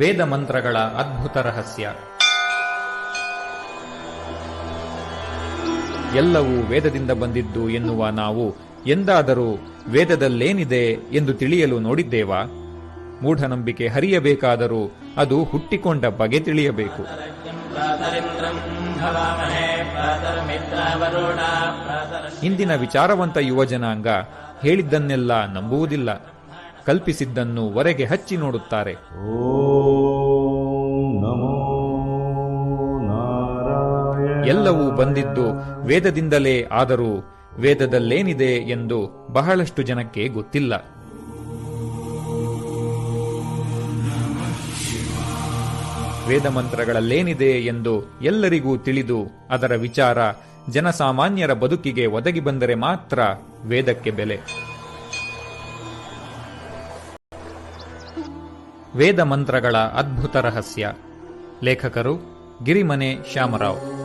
ವೇದ ಮಂತ್ರಗಳ ಅದ್ಭುತ ರಹಸ್ಯ. ಎಲ್ಲವೂ ವೇದದಿಂದ ಬಂದಿದ್ದು ಎನ್ನುವ ನಾವು ಎಂದಾದರೂ ವೇದದಲ್ಲೇನಿದೆ ಎಂದು ತಿಳಿಯಲು ನೋಡಿದ್ದೇವಾ? ಮೂಢನಂಬಿಕೆ ಹರಿಯಬೇಕಾದರೂ ಅದು ಹುಟ್ಟಿಕೊಂಡ ಬಗೆ ತಿಳಿಯಬೇಕು. ಇಂದಿನ ವಿಚಾರವಂತ ಯುವಜನಾಂಗ ಹೇಳಿದ್ದನ್ನೆಲ್ಲ ನಂಬುವುದಿಲ್ಲ. ಕಲ್ಪಿಸಿದ್ದನ್ನು ಹೊರಗೆ ಹಚ್ಚಿ ನೋಡುತ್ತಾರೆ. ಓಂ ಎಲ್ಲವೂ ಬಂದಿದ್ದು ವೇದದಿಂದಲೇ ಆದರೂ ವೇದದಲ್ಲೇನಿದೆ ಎಂದು ಬಹಳಷ್ಟು ಜನಕ್ಕೆ ಗೊತ್ತಿಲ್ಲ. ವೇದ ಮಂತ್ರಗಳಲ್ಲೇನಿದೆ ಎಂದು ಎಲ್ಲರಿಗೂ ತಿಳಿದು ಅದರ ವಿಚಾರ ಜನಸಾಮಾನ್ಯರ ಬದುಕಿಗೆ ಒದಗಿ ಬಂದರೆ ಮಾತ್ರ ವೇದಕ್ಕೆ ಬೆಲೆ. ವೇದ ಮಂತ್ರಗಳ ಅದ್ಭುತ ರಹಸ್ಯ. ಲೇಖಕರು ಗಿರಿಮನೆ ಶ್ಯಾಮರಾವ್.